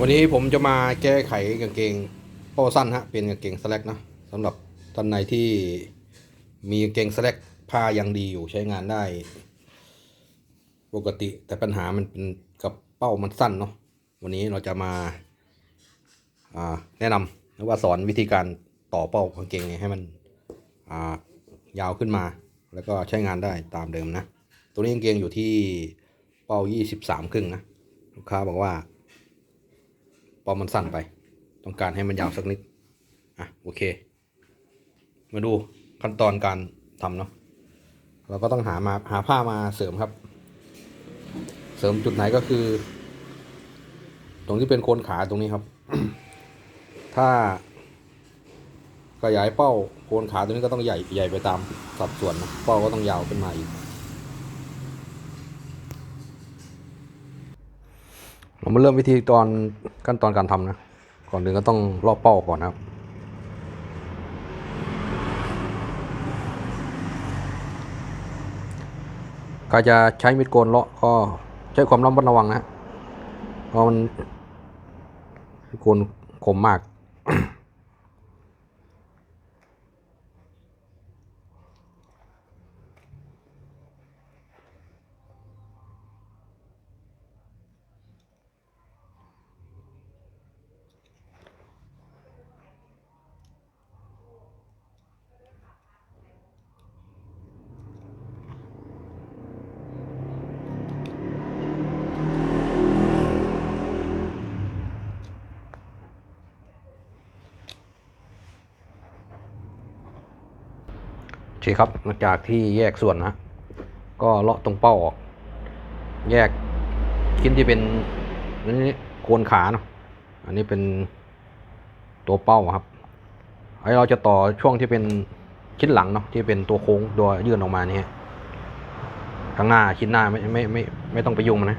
วันนี้ผมจะมาแก้ไขกางเกงโป้สั้นฮะเป็นกางเกงสแลกนะสำหรับท่านไหนที่มีกางเกงสแลกผ้ายังดีอยู่ใช้งานได้ ปกติแต่ปัญหามันเป็นกับเป้ามันสั้นเนาะวันนี้เราจะมาแนะนำหรือว่าสอนวิธีการต่อเป้ากางเกงไงให้มันายาวขึ้นมา แล้วก็ใช้งานได้ตามเดิมนะ ตัวนี้กางเกงอยู่ที่เป้ายี่สิบสามครึ่งนะลูกค้าบอกว่า พอมันสั้นไป ต้องการให้มันยาวสักนิด อะโอเค มาดูขั้นตอนการทำเนาะ เราก็ต้องหามาหาผ้ามาเสริมครับ เสริมจุดไหนก็คือ ตรงที่เป็นโคนขาตรงนี้ครับ ถ้าขยายเป้าโคนขาตรงนี้ก็ต้องใหญ่ใหญ่ไปตามสัดส่วนนะเป้าก็ต้องยาวขึ้นมาอีก เรามาเริ่มวิธีตอนขั้นตอนการทำนะ ก่อนหนึ่งก็ต้องรอบเป้าก่อนนะครับใครจะใช้มีดโกนเลาะก็ใช้ความระมัดระวังนะเพราะมันโกนคมมาก เคครับหลังจากที่แยกส่วนนะ ก็เลาะตรงเป้าออก แยกชิ้นที่เป็นอันนี้โคนขาเนาะอันนี้เป็นตัวเป้าครับไอเราจะต่อช่วงที่เป็นชิ้นหลังเนาะที่เป็นตัวโค้งตัวยื่นออกมาเนี่ยข้างหน้าชิ้นหน้าไม่ไม่ไม่ไม่ต้องไปยุ่งมันนะ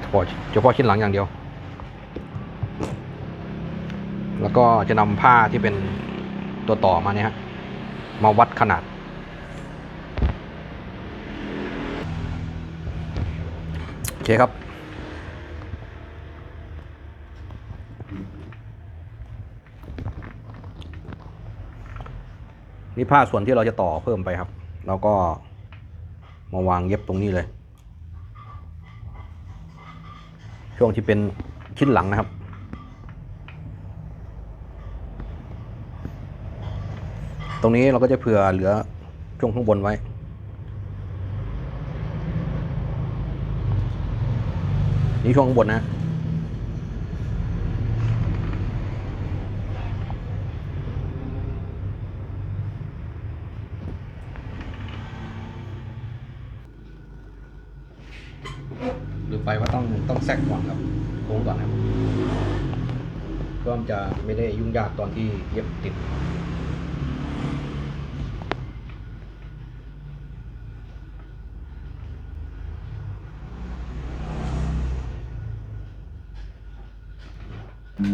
เฉพาะเฉพาะชิ้นหลังอย่างเดียว แล้วก็จะนำผ้าที่เป็นตัวต่อมาเนี่ยฮะ มาวัดขนาด โอเคครับ นี่ผ้าส่วนที่เราจะต่อเพิ่มไปครับ เราก็มาวางเย็บตรงนี้เลย ช่วงที่เป็นชิ้นหลังนะครับ ตรงนี้เราก็จะเผื่อเหลือช่วงข้างบนไว้ นี่ช่วงข้างบนนะหรือไปว่าต้องต้องแซกก่อนครับโค้งก่อนครับเพื่อมันจะไม่ได้ยุ่งยากตอนที่เย็บติด ตรง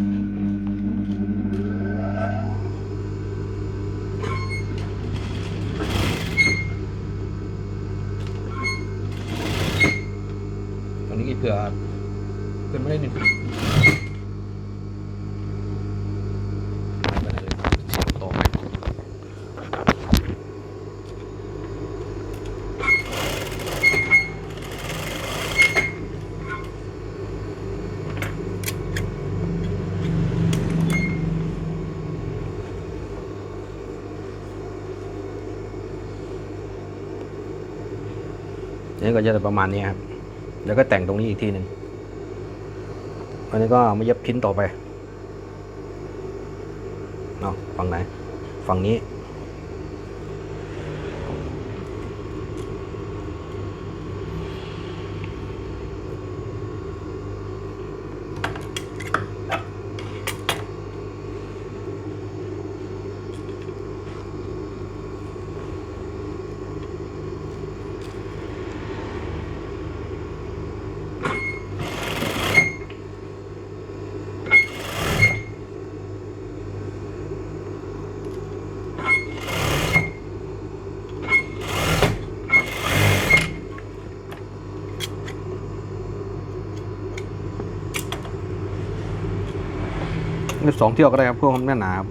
นี้เผื่อขึ้นไม่ได้หนึ่งไปไหนเลยต่อไป นี่ก็จะประมาณนี้ครับ แล้วก็แต่งตรงนี้อีกทีหนึ่งอันนี้ก็มาเย็บชิ้นต่อไป เอาฝั่งไหน ฝั่งนี้ สองเที่ยวก็ได้ครับเพื่อความแน่นหนาครับ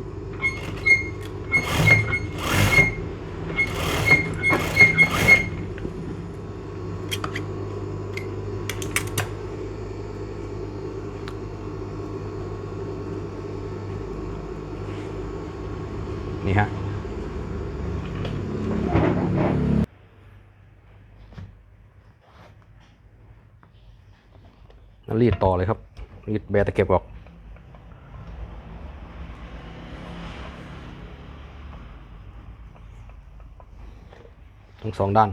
นี่ฮะนั่นรีดต่อเลยครับรีดแบตะเก็บออก ทั้งสองด้าน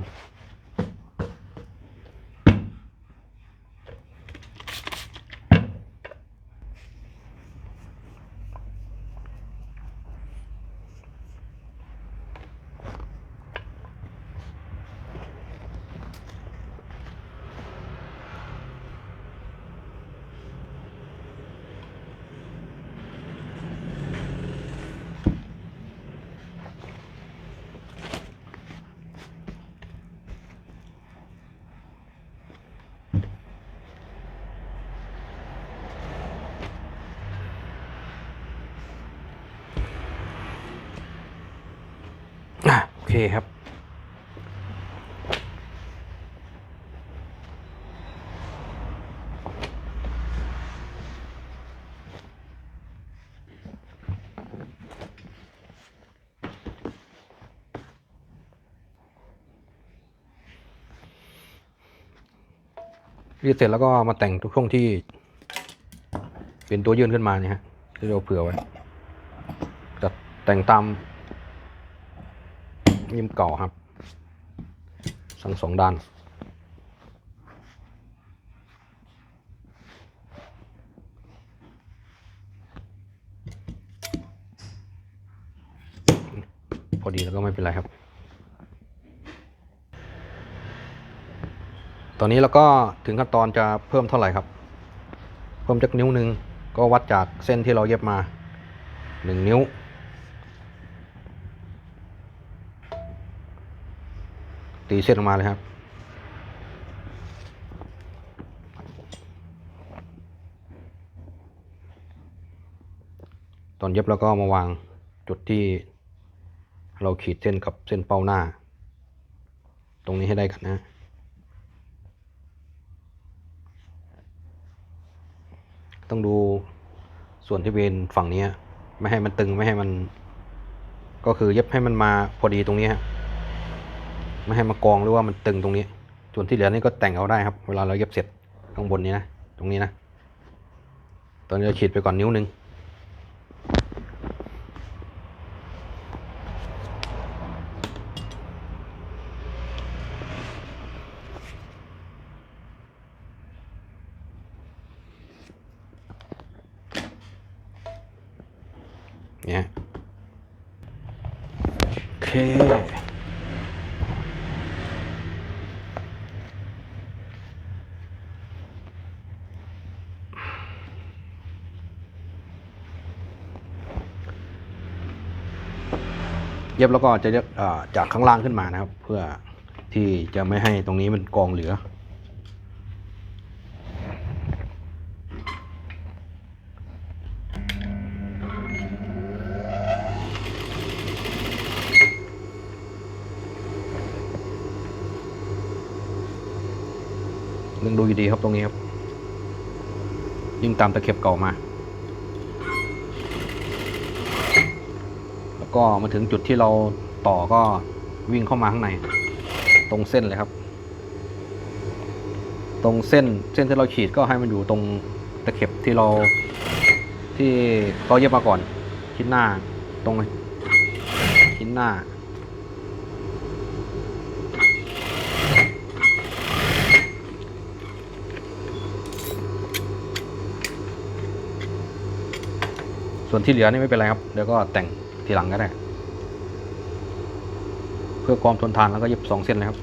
คครับ รีดเสร็จแล้วก็มาแต่งทุกช่วงที่ เป็นตัวยื่นขึ้นมาเนี่ยฮะที่เราเผื่อไว้จัดแต่งตาม ยิมเก่าครับ ทั้งสองด้านพอดีแล้วก็ไม่เป็นไรครับ ตอนนี้เราก็ถึงขั้นตอนจะเพิ่มเท่าไหร่ครับ เพิ่มจากนิ้วหนึ่งก็วัดจากเส้นที่เราเย็บมาหนึ่งนิ้ว ตีเส้นออกมาเลยครับ ตอนเย็บแล้วก็มาวางจุดที่เราขีดเส้นกับเส้นเป้าหน้า ตรงนี้ให้ได้กันนะต้องดูส่วนที่เป็นฝั่งนี้ ไม่ให้มันตึงไม่ให้มัน ก็คือเย็บให้มันมาพอดีตรงนี้ฮะ ไม่ให้มากองหรือว่ามันตึงตรงนี้ ส่วนที่เหลือนี่ก็แต่งเอาได้ครับ เวลาเราเย็บเสร็จข้างบนนี้นะ ตรงนี้นะ ตอนนี้เราขีดไปก่อนนิ้วหนึ่งเนี่ยโอเค เย็บแล้วก็จะจากข้างล่างขึ้นมานะครับ เพื่อที่จะไม่ให้ตรงนี้มันกองเหลือนึงดูดีๆครับตรงนี้ครับ ยิ่งตามตะเข็บเก่ามา แล้ว ก็มาถึงจุดที่เราต่อก็วิ่งเข้ามาข้างใน ตรงเส้นเลยครับ ตรงเส้นเส้นที่เราขีดก็ให้มันอยู่ตรงตะเข็บที่เราที่เราเย็บมาก่อน ชิ้นหน้าตรงชิ้นหน้าส่วนที่เหลือนี่ไม่เป็นไรครับ เดี๋ยวก็แต่ง ทีหลังก็ได้ เพื่อความทนทานแล้วก็เย็บสองเส้นเลยครับ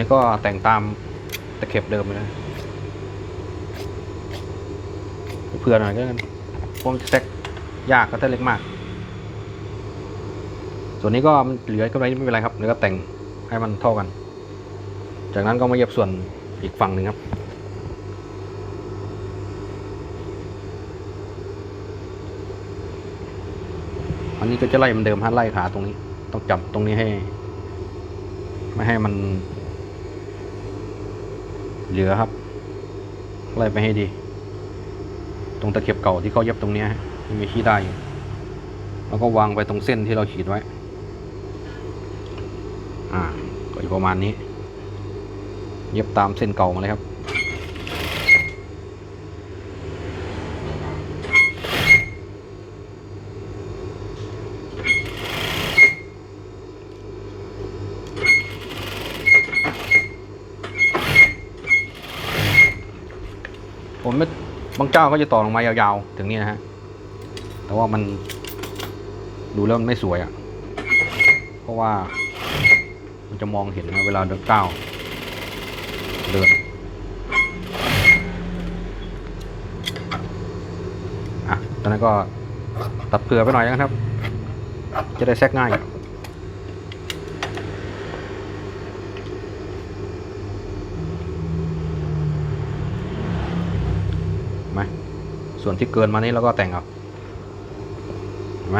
นี้ก็แต่งตามตะเข็บเดิมเลยนะเผื่อหน่อยก็กันพราะมันจะแซกยากก็ถ้าเล็กมาก ส่วนนี้ก็มันเหลือก็ไม่ไม่เป็นไรครับเดี๋ยวก็แต่งให้มันเท่ากัน จากนั้นก็มาเย็บส่วนอีกฝั่งหนึ่งครับอันนี้ก็จะไล่เหมันเดิมฮะไล่ขาตรงนี้ ต้องจับตรงนี้ให้ ไม่ให้มัน เหลือครับไล่ไปให้ดี ตรงตะเข็บเก่าที่เขาเย็บตรงนี้ฮะที่มีขี้ได้อยู่แล้วก็วางไปตรงเส้นที่เราขีดไว้ อ่าก็อยู่ประมาณนี้ เย็บตามเส้นเก่ามาเลยครับ ผมไม่บาง เจ้าก็จะต่อลงมายาวๆ ถึงนี่นะฮะ แต่ว่ามันดูแล้วมันไม่สวยอะ่ะ เพราะว่ามันจะมองเห็นนะเวลาเดินก้าวเดินอะตอนนั้นก็ตัดเผื่อไปหน่อยนะครับ จะได้แซกง่าย ไหม ส่วนที่เกินมานี้เราก็แต่งเอาเห็นไหม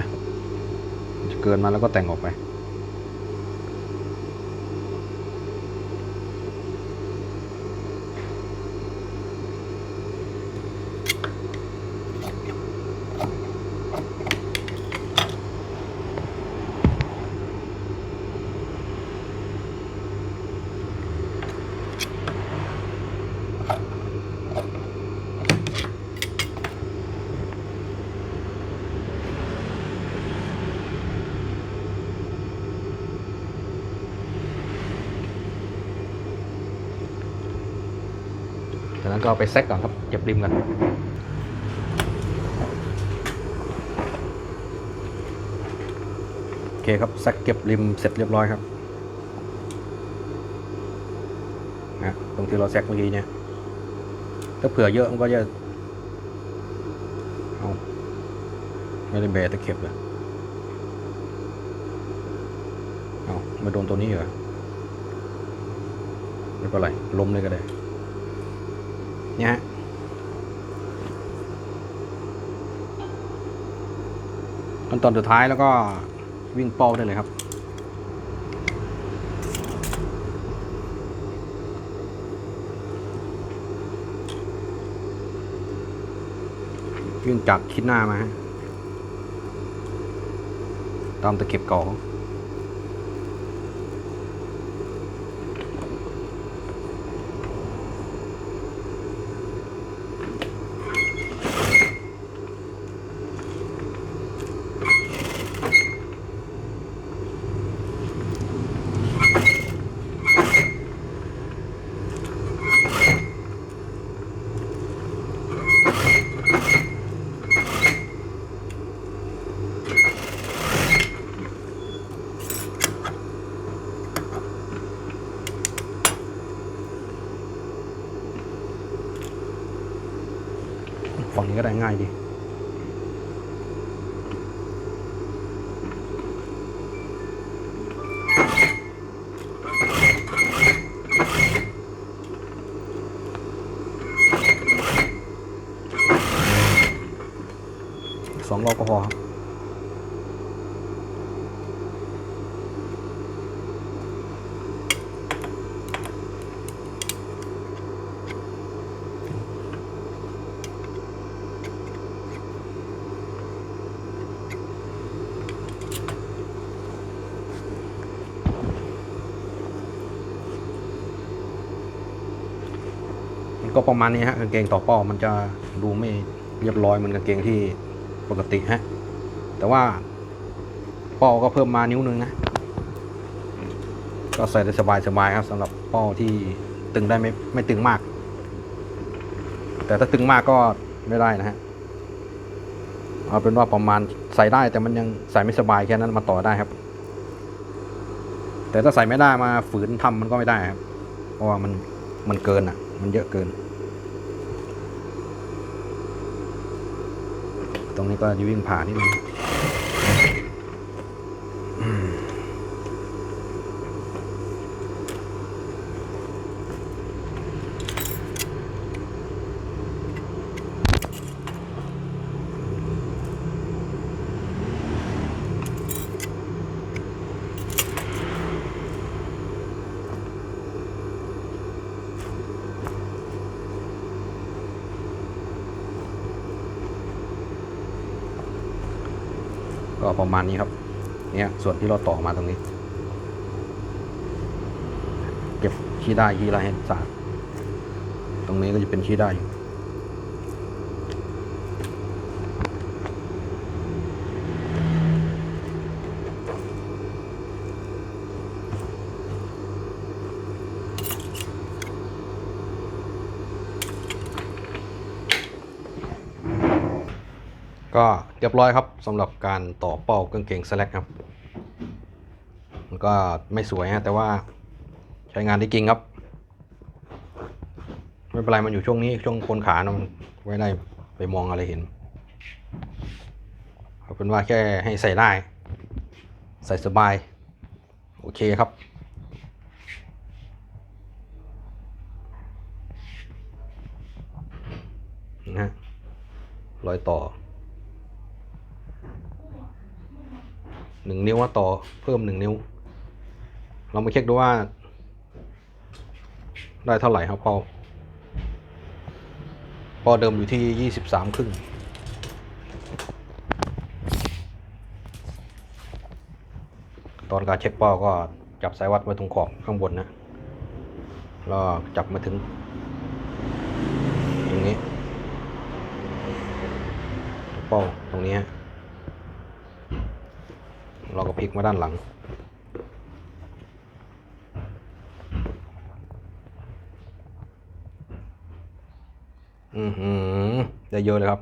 จะเกินมาแล้วก็แต่งออกไป จากนั้นก็เอาไปแซกก่อนครับเก็บริมกันโอเคครับแซกเก็บริมเสร็จเรียบร้อยครับนะตรงที่เราแซกเมื่อกี้เนี่ยถ้าเผื่อเยอะมันก็จะเอาไม่ได้แบตะเข็บเลยเอามาโดนตัวนี้เหรอไม่เป็นไรล้มเลยก็ได้ เนี่ยฮะขั้นตอนสุดท้ายแล้วก็วิ่งเป้าได้เลยครับวิ่งจากคิดหน้ามาฮะตามตะเข็บเก่า ฝั่งนี้ ก็ได้ง่ายดีสองรอบก็พอครับ ก็ประมาณนี้ฮะกางเกงต่อเป้ามันจะดูไม่เรียบร้อยเหมือนกางเกงที่ปกติฮะแต่ว่าเป้าก็เพิ่มมานิ้วนึงนะก็ใส่ได้สบายๆครับสำหรับเป้าที่ตึงได้ไม่ไม่ตึงมาก แต่ถ้าตึงมากก็ไม่ได้นะฮะเอาเป็นว่าประมาณใส่ได้แต่มันยังใส่ไม่สบายแค่นั้นมาต่อได้ครับ แต่ถ้าใส่ไม่ได้มาฝืนทำมันก็ไม่ได้ครับ เพราะว่ามันมันเกินอะ มันเยอะเกิน ตรงนี้ก็จะวิ่งผ่านนิดนึง ก็ประมาณนี้ครับ เนี่ยส่วนที่เราต่อมาตรงนี้ เก็บขี้ได้ขี้ไรให้สะอาดตรงนี้ก็จะเป็นขี้ได้อยู่ ก็เรียบร้อยครับสำหรับการต่อเป้ากางเกงสแลกครับ มันก็ไม่สวยฮะแต่ว่าใช้งานได้จริงครับ ไม่เป็นไรมันอยู่ช่วงนี้ช่วงโคนขานะมันไว้ได้ไปมองอะไรเห็นเอาเป็นว่าแค่ให้ใส่ได้ ใส่สบาย โอเคครับนะฮะรอยต่อ หนึ่งนิ้วว่าต่อเพิ่มหนึ่งนิ้ว เรามาเช็คดูว่า ได้เท่าไหร่ครับเป้าเป้าเดิมอยู่ที่ยี่สิบสามครึ่งตอนการเช็คเป้าก็จับสายวัดไว้ตรงขอบข้างบนนะแล้วจับมาถึงตรงนี้เป้าตรงนี้ฮะ เราก็พลิกมาด้านหลัง อือหือได้เยอะเลยครับ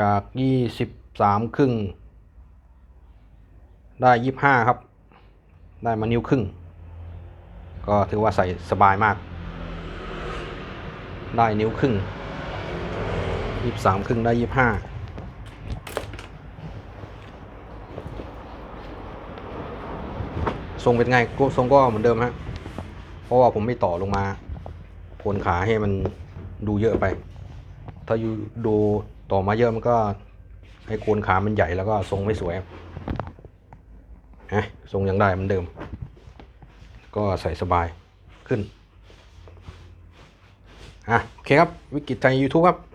จากยี่สิบสามครึ่ง ได้ยี่ห้าครับ ได้มานิ้วครึ่ง ก็ถือว่าใส่สบายมาก ได้นิ้วครึ่งยี่สามครึ่งได้ยี่ห้า ทรงเป็นไงทรงก็เหมือนเดิมฮะ เพราะว่าผมไม่ต่อลงมาโคนขาให้มันดูเยอะไป ถ้าอยู่ดูต่อมาเยอะมันก็ให้โคนขามันใหญ่แล้วก็ทรงไม่สวยฮะทรงยังได้เหมือนเดิม ก็ใส่สบายขึ้น อะ โอเคครับ วิกฤตใจ YouTube ครับ